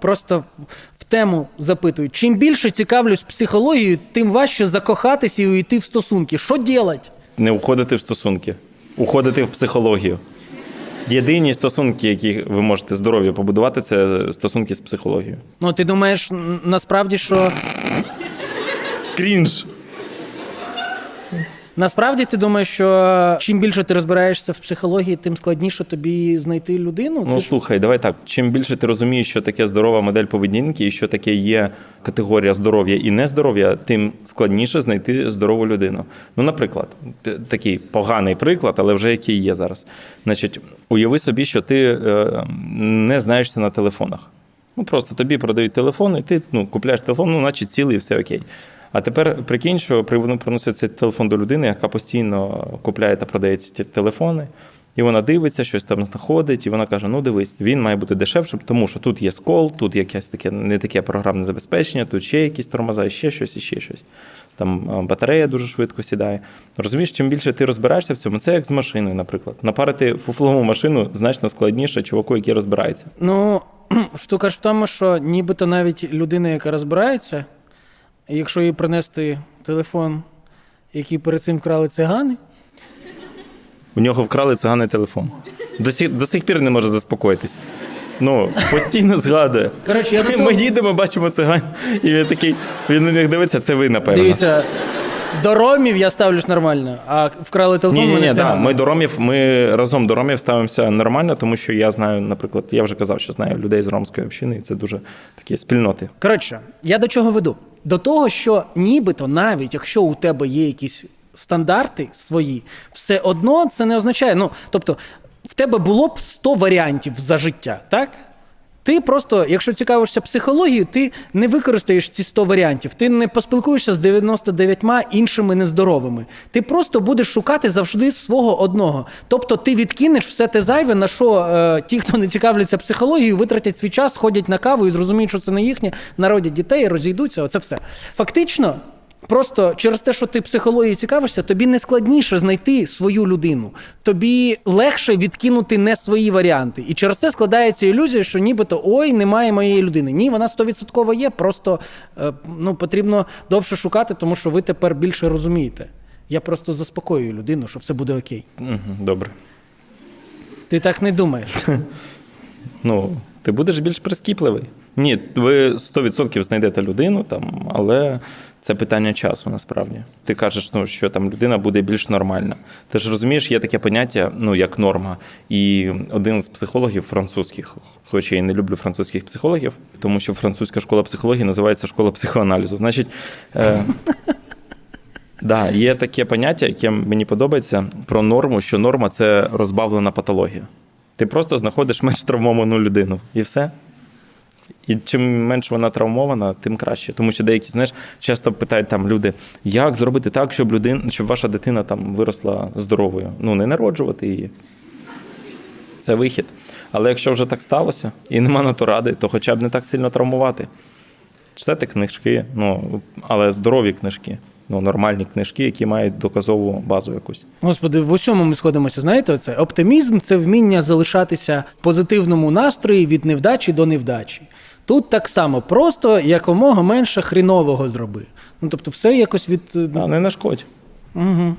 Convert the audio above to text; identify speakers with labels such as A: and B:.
A: Просто в- тему запитують. Чим більше цікавлюсь психологією, тим важче закохатися і уйти в стосунки. Що делать?
B: Не уходити в стосунки, уходити в психологію. Єдині стосунки, які ви можете здоров'я побудувати, це стосунки з психологією.
A: Ну, ти думаєш, насправді, що
B: Крінж.
A: Насправді ти думаєш, що чим більше ти розбираєшся в психології, тим складніше тобі знайти людину?
B: Ну
A: Ти ж-
B: слухай, давай так. Чим більше ти розумієш, що таке здорова модель поведінки і що таке є категорія здоров'я і нездоров'я, тим складніше знайти здорову людину. Ну, наприклад, такий поганий приклад, але вже який є зараз. Значить, уяви собі, що ти е, не знаєшся на телефонах. Ну просто тобі продають телефон, і ти ну, купляєш телефон, ну, наче цілий, і все окей. А тепер прикинь, що при- вони приносять цей телефон до людини, яка постійно купляє та продає ці телефони. І вона дивиться, щось там знаходить, і вона каже: ну дивись, він має бути дешевшим, тому що тут є скол, тут якесь таке не таке програмне забезпечення, тут ще якісь тормоза, ще щось, і ще щось. Там батарея дуже швидко сідає. Розумієш, чим більше ти розбираєшся в цьому, це як з машиною, наприклад. Напарити фуфлову машину значно складніше чуваку, який розбирається.
A: Ну, штука ж в тому, що нібито навіть людина, яка розбирається, якщо їй принести телефон, який перед цим вкрали цигани,
B: У нього вкрали цигани телефон. До сих, до сих пір не може заспокоїтись. Ну, постійно згадує.
A: Коротше, я до того-
B: Ми їдемо, бачимо циган, і він такий, він на них дивиться, це ви, напевно.
A: дивіться, до ромів я ставлюсь нормально, а вкрали телефон.
B: Ні, ні,
A: мене
B: ні, да. ми до ромів, ми разом до ромів ставимося нормально, тому що я знаю, наприклад, я вже казав, що знаю людей з ромської общини, і це дуже такі спільноти.
A: Коротше, я до чого веду? До того, що нібито, навіть якщо у тебе є якісь стандарти свої, все одно це не означає. Ну, тобто, в тебе було б 100 варіантів за життя, так? Ти просто, якщо цікавишся психологією, ти не використаєш ці 100 варіантів. Ти не поспілкуєшся з 99 іншими нездоровими. Ти просто будеш шукати завжди свого одного. Тобто ти відкинеш все те зайве, на що е, ті, хто не цікавляться психологією, витратять свій час, ходять на каву і зрозуміють, що це не їхнє, народять дітей, розійдуться. Оце все. Фактично. Просто через те, що ти психологією цікавишся, тобі не складніше знайти свою людину. Тобі легше відкинути не свої варіанти. І через це складається ілюзія, що нібито ой, немає моєї людини. Ні, вона стовідсотково є. Просто е, ну, потрібно довше шукати, тому що ви тепер більше розумієте. Я просто заспокоюю людину, що все буде окей.
B: Добре.
A: Ти так не думаєш.
B: Ну, ти будеш більш прискіпливий. Ні, ви 100% знайдете людину, там, але це питання часу насправді. Ти кажеш, ну, що там людина буде більш нормальна. Ти ж розумієш, є таке поняття, ну, як норма. І один з психологів французьких, хоч я і не люблю французьких психологів, тому що французька школа психології називається школа психоаналізу. Значить. Е- Да, є таке поняття, яке мені подобається про норму, що норма це розбавлена патологія. Ти просто знаходиш менш травмовану людину і все. І чим менше вона травмована, тим краще. Тому що деякі, знаєш, часто питають там люди, як зробити так, щоб людина, щоб ваша дитина там виросла здоровою. Ну, не народжувати її. Це вихід. Але якщо вже так сталося і нема на то ради, то хоча б не так сильно травмувати. Читати книжки, ну, але здорові книжки, ну, нормальні книжки, які мають доказову базу якусь.
A: Господи, в усьому ми сходимося. Знаєте, оце оптимізм це вміння залишатися в позитивному настрої від невдачі до невдачі. Тут так само, просто якомога менше хрінового зроби. Ну тобто, все якось від.
B: А не нашкодь.
A: Угу.